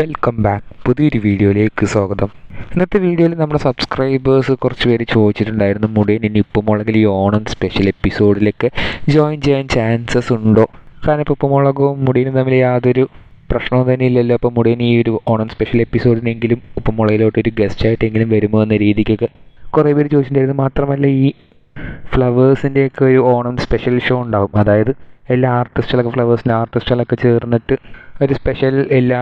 Welcome back പുതിയൊരു വീഡിയോയിലേക്ക് സ്വാഗതം. ഇന്നത്തെ വീഡിയോയിൽ നമ്മുടെ സബ്സ്ക്രൈബേഴ്സ് കുറച്ച് പേര് ചോദിച്ചിട്ടുണ്ടായിരുന്നു മുടിയൻ ഇനി ഉപ്പുമുളകിൽ ഈ ഓണം സ്പെഷ്യൽ എപ്പിസോഡിലേക്ക് ജോയിൻ ചെയ്യാൻ ചാൻസസ് ഉണ്ടോ? കാരണം ഇപ്പോൾ ഉപ്പുമുളകും മുടിയനും തമ്മിൽ യാതൊരു പ്രശ്നവും തന്നെ ഇല്ലല്ലോ. അപ്പോൾ മുടിയൻ ഈ ഒരു ഓണം സ്പെഷ്യൽ എപ്പിസോഡിനെങ്കിലും ഉപ്പുമുളകിലോട്ട് ഒരു ഗസ്റ്റ് ആയിട്ടെങ്കിലും വരുമോ എന്ന രീതിക്കൊക്കെ കുറേ പേര് ചോദിച്ചിട്ടുണ്ടായിരുന്നു. മാത്രമല്ല ഈ ഫ്ലവേഴ്സിന്റെയൊക്കെ ഒരു ഓണം സ്പെഷ്യൽ ഷോ ഉണ്ടാകും അതായത് എല്ലാ ആർട്ടിസ്റ്റുകളൊക്കെ ഫ്ലവേഴ്സിന്റെ ആർട്ടിസ്റ്റുകളൊക്കെ ചേർന്നിട്ട് ഒരു സ്പെഷ്യൽ എല്ലാ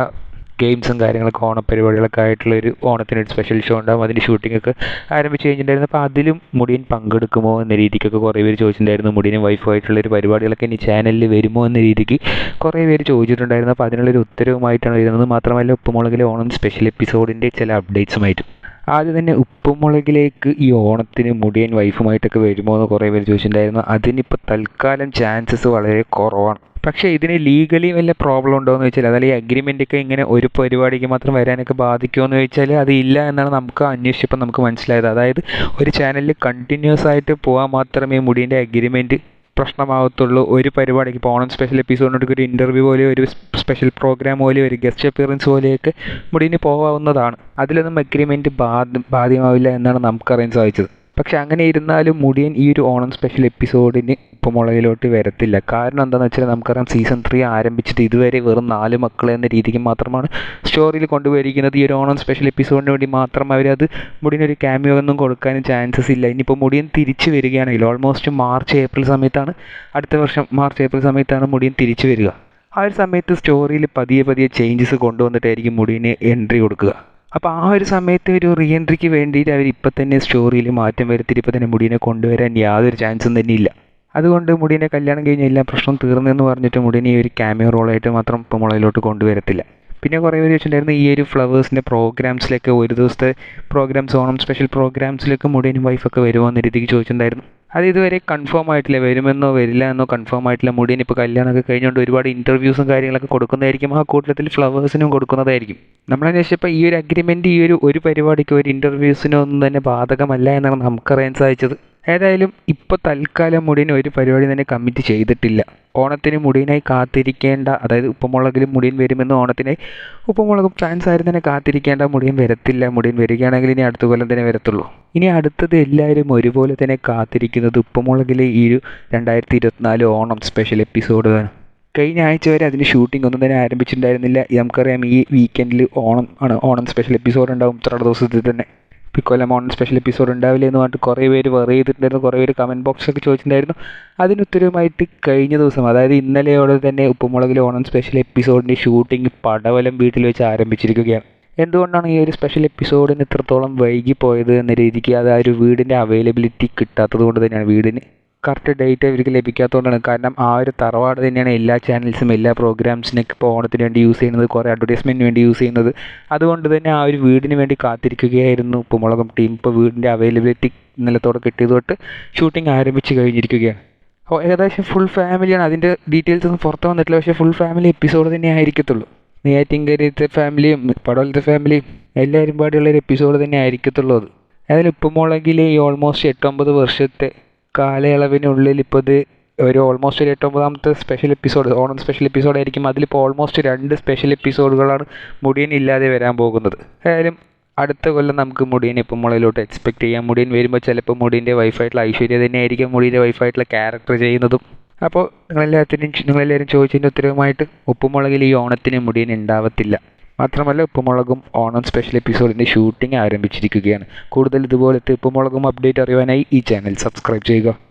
ഗെയിംസും കാര്യങ്ങളൊക്കെ ഓണപ്പരിപാടികളൊക്കെ ആയിട്ടുള്ള ഒരു ഓണത്തിന് ഒരു സ്പെഷ്യൽ ഷോ ഉണ്ടാകും അതിന്റെ ഷൂട്ടിംഗ് ഒക്കെ ആരംഭിച്ച് കഴിഞ്ഞിട്ടുണ്ടായിരുന്നു. അപ്പോൾ അതിലും മുടിയൻ പങ്കെടുക്കുമോ എന്ന രീതിക്കൊക്കെ കുറേ പേര് ചോദിച്ചിട്ടുണ്ടായിരുന്നു. മുടിയനും വൈഫായിട്ടുള്ള ഒരു പരിപാടികളൊക്കെ ഇനി ചാനലിൽ വരുമോ എന്ന രീതിക്ക് കുറേ പേര് ചോദിച്ചിട്ടുണ്ടായിരുന്നു. അപ്പോൾ അതിനുള്ളൊരു ഉത്തരവുമായിട്ടാണ് വരുന്നത്. മാത്രമല്ല ഉപ്പുമുളകിലെ ഓണം സ്പെഷ്യൽ എപ്പിസോഡിന്റെ ചില അപ്ഡേറ്റ്സുമായിട്ടും ആദ്യം തന്നെ ഉപ്പുമുളകിലേക്ക് ഈ ഓണത്തിന് മുടിയൻ വൈഫുമായിട്ടൊക്കെ വരുമോ എന്ന് കുറേ പേര് ചോദിച്ചിട്ടുണ്ടായിരുന്നു. അതിനിപ്പോൾ തൽക്കാലം ചാൻസസ് വളരെ കുറവാണ്. പക്ഷേ ഇതിന് ലീഗലി വല്ല പ്രോബ്ലം ഉണ്ടോ എന്ന് ചോദിച്ചാൽ അതായത് ഈ അഗ്രിമെന്റ് ഒക്കെ ഇങ്ങനെ ഒരു പരിപാടിക്ക് മാത്രം വരാനൊക്കെ ബാധിക്കുമോ എന്ന് ചോദിച്ചാൽ അത് ഇല്ല എന്നാണ് നമുക്ക് അന്വേഷിച്ചപ്പോൾ നമുക്ക് മനസ്സിലായത്. അതായത് ഒരു ചാനലിൽ കണ്ടിന്യൂസ് ആയിട്ട് പോകാൻ മാത്രമേ മുടീന്റെ അഗ്രിമെന്റ് പ്രശ്നമാകത്തുള്ളൂ ഒരു പരിപാടിക്ക് ഇപ്പോൾ ഓണം സ്പെഷ്യൽ എപ്പിസോഡിനൊക്കെ ഒരു ഇന്റർവ്യൂ പോലെ ഒരു സ്പെഷ്യൽ പ്രോഗ്രാം പോലെ ഒരു ഗസ്റ്റ് അപ്പിയറൻസ് പോലെയൊക്കെ മുടീന് പോകാവുന്നതാണ് അതിലൊന്നും അഗ്രിമെന്റ് ബാധ ബാധ്യമാവില്ല എന്നാണ് നമുക്കറിയാൻ സാധിച്ചത്. പക്ഷെ അങ്ങനെ ഇരുന്നാലും മുടിയൻ ഈ ഒരു ഓണം സ്പെഷ്യൽ എപ്പിസോഡിന് ഉപ്പുമുളകിലോട്ട് വരത്തില്ല. കാരണം എന്താണെന്ന് വെച്ചാൽ നമുക്കറിയാം സീസൺ ത്രീ ആരംഭിച്ചിട്ട് ഇതുവരെ വെറും നാല് മക്കൾ എന്ന രീതിക്ക് മാത്രമാണ് സ്റ്റോറിയിൽ കൊണ്ടുപോയിരിക്കുന്നത്. ഈ ഒരു ഓണം സ്പെഷ്യൽ എപ്പിസോഡിന് വേണ്ടി മാത്രം അവരത് മുടിയനൊരു ക്യാമിയോ ഒന്നും കൊടുക്കാനും ചാൻസസ് ഇല്ല. ഇനിയിപ്പോൾ മുടിയൻ തിരിച്ചു വരികയാണെങ്കിൽ ഓൾമോസ്റ്റ് മാർച്ച് ഏപ്രിൽ സമയത്താണ് അടുത്ത വർഷം മാർച്ച് ഏപ്രിൽ സമയത്താണ് മുടിയൻ തിരിച്ചു വരിക. ആ ഒരു സമയത്ത് സ്റ്റോറിയിൽ പതിയെ പതിയെ ചേഞ്ചസ് കൊണ്ടുവന്നിട്ടായിരിക്കും മുടിയന് എൻട്രി കൊടുക്കുക. അപ്പോൾ ആ ഒരു സമയത്ത് ഒരു റീ എൻട്രിക്ക് വേണ്ടിയിട്ട് അവർ ഇപ്പം തന്നെ സ്റ്റോറിയിൽ മാറ്റം വരുത്തിയിട്ട് ഇപ്പം തന്നെ മുടിയനെ കൊണ്ടുവരാൻ യാതൊരു ചാൻസും തന്നെ ഇല്ല. അതുകൊണ്ട് മുടിയനെ കല്യാണം കഴിഞ്ഞ എല്ലാ പ്രശ്നം തീർന്നെന്ന് പറഞ്ഞിട്ട് മുടിയനെ ഒരു ക്യാമിയോ റോളായിട്ട് മാത്രം ഇപ്പം മുളയിലോട്ട് കൊണ്ടുവരത്തില്ല. പിന്നെ കുറേ പേര് വെച്ചിട്ടുണ്ടായിരുന്നു ഈ ഒരു ഫ്ലവേഴ്സിന്റെ പ്രോഗ്രാംസിലൊക്കെ ഒരു ദിവസത്തെ പ്രോഗ്രാംസ് ഓണം സ്പെഷ്യൽ പ്രോഗ്രാംസിലൊക്കെ മുടിയനും വൈഫൊക്കെ വരുമോ എന്ന രീതിക്ക് ചോദിച്ചിട്ടുണ്ടായിരുന്നു. അത് ഇതുവരെ കൺഫേം ആയിട്ടില്ല. വരുമെന്നോ വരില്ല എന്നോ കൺഫേം ആയിട്ടില്ല. മുടിയൻ ഇപ്പോൾ കല്യാണമൊക്കെ കഴിഞ്ഞുകൊണ്ട് ഒരുപാട് ഇന്റർവ്യൂസും കാര്യങ്ങളൊക്കെ കൊടുക്കുന്നതായിരിക്കും. ആ കൂട്ടത്തിൽ ഫ്ലവേഴ്സിനും കൊടുക്കുന്നതായിരിക്കും. നമ്മളന്വേഷിച്ചപ്പോൾ ഈ ഒരു അഗ്രിമെന്റ് ഈ ഒരു ഒരു പരിപാടിക്ക് ഒരു ഇന്റർവ്യൂസിനോ ഒന്നും തന്നെ ബാധകമല്ല എന്നാണ് നമുക്കറിയാൻ സാധിച്ചത്. ഏതായാലും ഇപ്പോൾ തൽക്കാലം മുടിയൻ ഒരു പരിപാടി തന്നെ കമ്മിറ്റ് ചെയ്തിട്ടില്ല. ഓണത്തിന് മുടിയനായി കാത്തിരിക്കേണ്ട അതായത് ഉപ്പുമുളകിലും മുടിയൻ വരുമെന്ന് ഓണത്തിനായി ഉപ്പുമുളകും ഫാൻസ് ആരും തന്നെ കാത്തിരിക്കേണ്ട മുടിയൻ വരത്തില്ല. മുടിയൻ വരികയാണെങ്കിൽ ഇനി അടുത്ത കൊല്ലം തന്നെ വരത്തുള്ളൂ. ഇനി അടുത്തത് എല്ലാവരും ഒരുപോലെ തന്നെ കാത്തിരിക്കുന്നത് ഉപ്പുമുളകിലെ ഈ ഒരു രണ്ടായിരത്തി ഇരുപത്തിനാല് ഓണം സ്പെഷ്യൽ എപ്പിസോഡ് ആണ്. കഴിഞ്ഞ ആഴ്ച വരെ അതിന് ഷൂട്ടിംഗ് ഒന്നും തന്നെ ആരംഭിച്ചിട്ടുണ്ടായിരുന്നില്ല. നമുക്കറിയാം ഈ വീക്കെൻഡിൽ ഓണം ആണ് ഓണം സ്പെഷ്യൽ എപ്പിസോഡ് ഉണ്ടാവും. ഇത്ര ദിവസത്തിൽ തന്നെ. ഓണം സ്പെഷ്യൽ എപ്പിസോഡ് ഉണ്ടാവില്ല എന്ന് പറഞ്ഞിട്ട് കുറേ പേര് വറി ചെയ്തിട്ടുണ്ടായിരുന്നു. കുറേ പേര് കമന്റ് ബോക്സൊക്കെ ചോദിച്ചിട്ടുണ്ടായിരുന്നു. അതിന് ഉത്തരവുമായിട്ട് കഴിഞ്ഞ ദിവസം അതായത് ഇന്നലെയോടെ തന്നെ ഉപ്പുമുളകിലെ ഓണം സ്പെഷ്യൽ എപ്പിസോഡിന്റെ ഷൂട്ടിംഗ് പടവലം വീട്ടിൽ വെച്ച് ആരംഭിച്ചിരിക്കുകയാണ്. എന്തുകൊണ്ടാണ് ഈ ഒരു സ്പെഷ്യൽ എപ്പിസോഡിന് ഇത്രത്തോളം വൈകിപ്പോയത് പോയത് എന്ന രീതിക്ക് അത് ആ ഒരു വീടിന്റെ അവൈലബിലിറ്റി കിട്ടാത്തത് കൊണ്ട് തന്നെയാണ് വീടിന് കറക്റ്റ് ഡേറ്റ് അവർക്ക് ലഭിക്കാത്തതുകൊണ്ടാണ്. കാരണം ആ ഒരു തറവാട് തന്നെയാണ് എല്ലാ ചാനൽസും എല്ലാ പ്രോഗ്രാംസിനൊക്കെ ഇപ്പോൾ ഓണത്തിന് വേണ്ടി യൂസ് ചെയ്യുന്നത് കുറേ അഡ്വർടൈസ്മെന്റിന് വേണ്ടി യൂസ് ചെയ്യുന്നത്. അതുകൊണ്ട് തന്നെ ആ ഒരു വീടിന് വേണ്ടി കാത്തിരിക്കുകയായിരുന്നു ഉപ്പുമുളകും ടീം ഇപ്പോൾ വീടിന്റെ അവൈലബിലിറ്റി നിലത്തോടെ കിട്ടിയത് തൊട്ട് ഷൂട്ടിംഗ് ആരംഭിച്ച് കഴിഞ്ഞിരിക്കുകയാണ്. അപ്പോൾ ഏകദേശം ഫുൾ ഫാമിലിയാണ് അതിന്റെ ഡീറ്റെയിൽസ് ഒന്നും പുറത്ത് വന്നിട്ടില്ല. പക്ഷേ ഫുൾ ഫാമിലി എപ്പിസോഡ് തന്നെ ആയിരിക്കത്തുള്ളൂ. നെയ്യാറ്റിൻകരത്തെ ഫാമിലിയും പടവലത്തെ ഫാമിലിയും എല്ലാവരും പാടിയുള്ള ഒരു എപ്പിസോഡ് തന്നെ ആയിരിക്കത്തുള്ളൂ അത്. അതായത് ഉപ്പുമുളകിലെ ഈ ഓൾമോസ്റ്റ് എട്ടൊമ്പത് വർഷത്തെ കാലയളവിനുള്ളിൽ ഇപ്പോൾ ഇത് ഒരു ഓൾമോസ്റ്റ് ഒരു എട്ടൊമ്പതാമത്തെ special episode Onam special episode ആയിരിക്കും. അതിലിപ്പോൾ ഓൾമോസ്റ്റ് രണ്ട് സ്പെഷ്യൽ എപ്പിസോഡുകളാണ് മുടിയൻ ഇല്ലാതെ വരാൻ പോകുന്നത്. ഏതായാലും അടുത്ത കൊല്ലം നമുക്ക് മുടിയൻ ഇപ്പം മുളയിലോട്ട് എക്സ്പെക്ട് ചെയ്യാം. മുടിയൻ വരുമ്പോൾ ചിലപ്പോൾ മുടിയന്റെ വൈഫായിട്ടുള്ള ഐശ്വര്യ തന്നെ ആയിരിക്കും മുടിയന്റെ വൈഫായിട്ടുള്ള ക്യാരക്ടർ ചെയ്യുന്നതും. അപ്പോൾ നിങ്ങളെല്ലാത്തിനും നിങ്ങളെല്ലാവരും ചോദിച്ചതിന്റെ ഉത്തരവുമായിട്ട് ഉപ്പുമുളകിൽ ഈ ഓണത്തിന് മുടിയൻ ഉണ്ടാവത്തില്ല. മാത്രമല്ല ഉപ്പുമുളകും ഓണം സ്പെഷ്യൽ എപ്പിസോഡിന്റെ ഷൂട്ടിംഗ് ആരംഭിച്ചിരിക്കുകയാണ്. കൂടുതൽ ഇതുപോലത്തെ ഉപ്പുമുളകും അപ്ഡേറ്റ് അറിയാനായി ഈ ചാനൽ സബ്സ്ക്രൈബ് ചെയ്യുക.